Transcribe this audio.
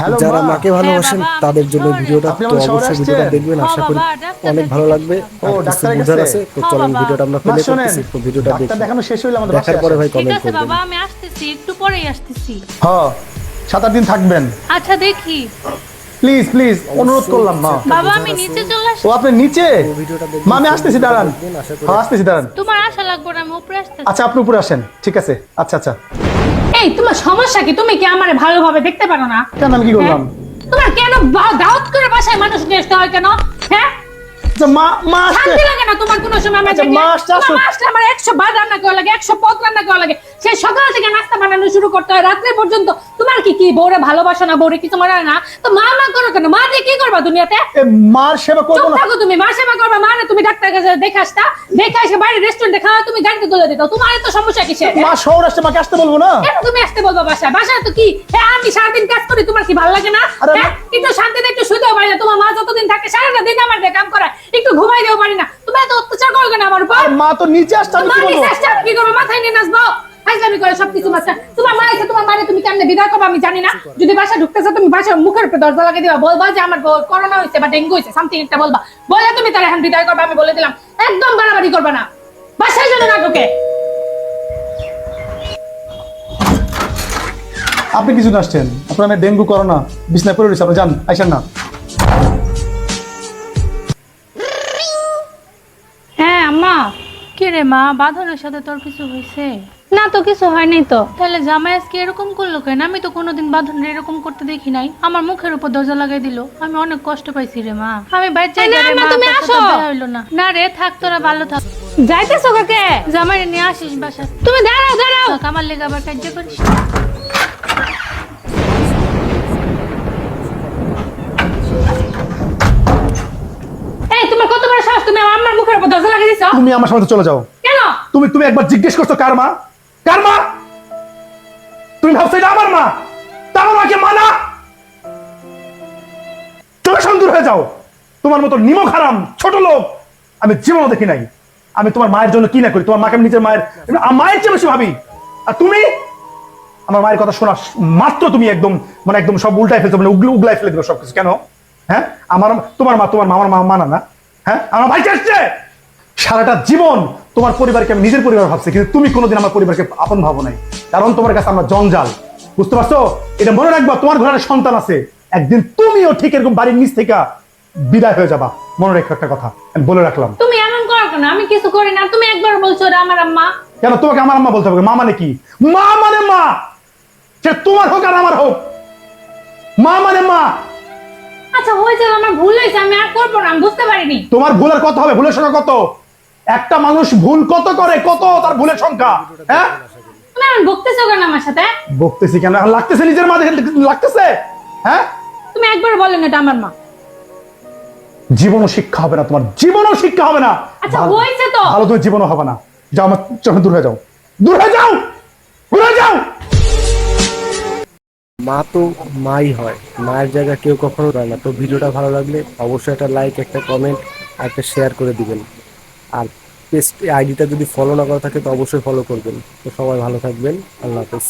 Hello যারা মাকে ভালোবাসেন হ্যাঁ, তাদের জন্য ভিডিওটা তো অবশ্যই ভিডিওটা দেখবেন হ্যাঁ, আশা করি অনেক ভালো লাগবে। বুঝার আছে তো হ্যাঁ, চলেন ভিডিওটা আমরা প্লে করতেছি তো ভিডিওটা দেখি। দেখানো শেষ হইলে আমাদের দেখার পরে ভাই কমেন্ট করবেন। বাবা আমি আসতেছি একটু পরেই আসতেছি। হ্যাঁ সাত আট দিন থাকবেন। আচ্ছা দেখি। প্লিজ প্লিজ অনুরোধ করলাম মা। বাবা আমি নিচে চলে ও আপনি নিচে? মা আমি আসতেছি দাঁড়ান। দেখবেন, আশা করি আসতেছি দাঁড়ান। তোমার আশা লাগবে না আমি উপরে আসতেছি। আচ্ছা আপনি উপরে আসেন। ঠিক আছে। আচ্ছা আচ্ছা। এই তোমার সমস্যা কি? তুমি কি আমারে ভালোভাবে দেখতে পারো না? কেন আমি কি করলাম? হ্যাঁ? তোমার কেন দাউত দাওয়াত করে বাসায় মানুষ নিয়ে আসতে হয় কেন? হ্যাঁ? মা মা মা মা শান্তি লাগে না তোমার কোনো সময়? আমার মা মা মা মা মা মা মা আসলে আমার একশো মা রান্না করা লাগে একশো পদ রান্না করা লাগে। সেই সকাল থেকে নাস্তা বানানো শুরু করতে হয়। রাত্রে পর্যন্ত তোমার কি কি? বউরে ভালোবাসো না বউরে কিছু মনে হয় না? তো মা মা করো কেন? মা দিয়ে কি করবা দুনিয়াতে? মার সেবা করব না। থাকো তুমি মা সেবা করবা। মা না তুমি ডাক্তার কাছে দেখে আসতা। দেখে এসে বাইরে রেস্টুরেন্টে খাওয়া তুমি গাড়িতে তুলে দিত। তোমার এত সমস্যা কিসের? মা শহর আসছে মাকে আসতে বলব না? কেন তুমি আসতে বলব বাসায়? বাসায় তো কি? হ্যাঁ আমি সারাদিন কাজ করি তোমার কি ভালো লাগে না? হ্যাঁ? একটু শান্তিতে একটু শুতেও পারি না। তোমার মা যতদিন থাকে সারাটা দিন আমার কাম করায়। একটু ঘুমাই দেও পারি না। তুমি এত অত্যাচার করো কেন আমার উপর? মা তো নিচে আমি কি নিশ্বাসটা কি করব? মাথায় নিয়ে নাচবো ফাইজলামি করে সবকিছু মাস্টার তোমার মা এসে তোমার মারে তুমি কেমনে বিদায় করব আমি জানি না। যদি বাসা ঢুকতেছে তুমি বাসার মুখের উপরে দরজা লাগিয়ে দিবা। বলবা যে আমার করোনা হয়েছে বা ডেঙ্গু হয়েছে সামথিং একটা বলবা। বলে তুমি তার এখন বিদায় করবা আমি বলে দিলাম। একদম বাড়াবাড়ি করবা না। বাসায় যেন না ঢুকে। আপনি কিছু আসছেন। আপনার আমি ডেঙ্গু করোনা বিছনায় পড়ে রয়েছে। আপনি যান আইসেন না। হ্যাঁ আম্মা। কি রে মা? বাঁধনের সাথে তোর কিছু হয়েছে? না তো কিছু হয়নি তো। তাহলে জামাই আজকে এরকম করল কেন? আমি তো কোনোদিন বাঁধনের এরকম করতে দেখি নাই। আমার মুখের উপর দরজা লাগাই দিল। আমি অনেক কষ্ট পাইছি রে মা। আমি বাইরে যাই না, মা তুমি আসো। হইল না। না রে থাক তোরা ভালো থাক। যাইতেছো কাকে জামাই নিয়ে আসিস বাসা তুমি দাঁড়াও দাঁড়াও। আমার লেগে আবার কার্য করিস। এই তোমার কত বড় সাহস? তুমি আমার মুখের উপর দরজা লাগিয়ে দিছো? তুমি আমার সাথে চলে যাও। কেন? তুমি তুমি একবার জিজ্ঞেস করছ কার মা? কার মা? তুমি ভাবছ এটা আমার মা? তা আমার মাকে মানা চলে দূর হয়ে যাও। তোমার মতো নিমক হারাম ছোট লোক আমি জীবনও দেখি নাই। আমি তোমার মায়ের জন্য কি না করি? তোমার মাকে আমি নিজের মায়ের মায়ের চেয়ে বেশি ভাবি। আর তুমি? আমার মায়ের কথা শোনা মাত্র তুমি একদম মানে একদম সব উল্টাই ফেলছো মানে উগলে উগলাই ফেলে দিবে সবকিছু। কেন? হ্যাঁ? আমার তোমার মা তোমার মামার মা মানা না হ্যাঁ? আমার ভাই আসছে! সারাটা জীবন তোমার পরিবারকে আমি নিজের পরিবার ভাবছি কিন্তু তুমি কোনোদিন আমার পরিবারকে আপন ভাবো নাই। কারণ তোমার কাছে আমরা জঞ্জাল। বুঝতে পারছ? এটা মনে রাখবা তোমার ঘরে সন্তান আছে। একদিন তুমিও ঠিক এরকম বাড়ির নিচ থেকে বিদায় হয়ে যাবা। মনে রেখো একটা কথা আমি বলে রাখলাম। তুমি এমন করো কেন? আমি কিছু করি না। তুমি একবার বলছো ওরা আমার আম্মা। কেন? তোমাকে আমার আম্মা বলতে হবে। মা মানে কি? মা মানে মা! সে তোমার হোক আর আমার হোক। মা মানে মা! আচ্ছা হয়েছে আমার ভুল হয়েছে আমি আর করব না আমি বুঝতে পারিনি। তোমার ভুলের কত হবে ভুলের সংখ্যা কত? একটা মানুষ ভুল কত করে কত তার ভুলের সংখ্যা হ্যাঁ? বকতেছো কেন আমার সাথে? বকতেছি কেন? লাগতেছে নিজের মা লাগতেছে হ্যাঁ? তুমি একবার বলেন এটা আমার মা। জীবনও শিক্ষা হবে না তোমার জীবনও শিক্ষা হবে না। আচ্ছা হয়েছে তো। ভালো তুমি জীবনও হবে না। যাও আমার চোখে দূর যাও। দূর যাও! দূর যাও! মা তো মাই হয় মায়ের জায়গা কেউ কখনো দেয় না। তো ভিডিওটা ভালো লাগলে অবশ্যই একটা লাইক একটা কমেন্ট আর একটা শেয়ার করে দিবেন। আর পেজ আইডিটা যদি ফলো না করা থাকে তো অবশ্যই ফলো করবেন। তো সবাই ভালো থাকবেন। আল্লাহ হাফেজ।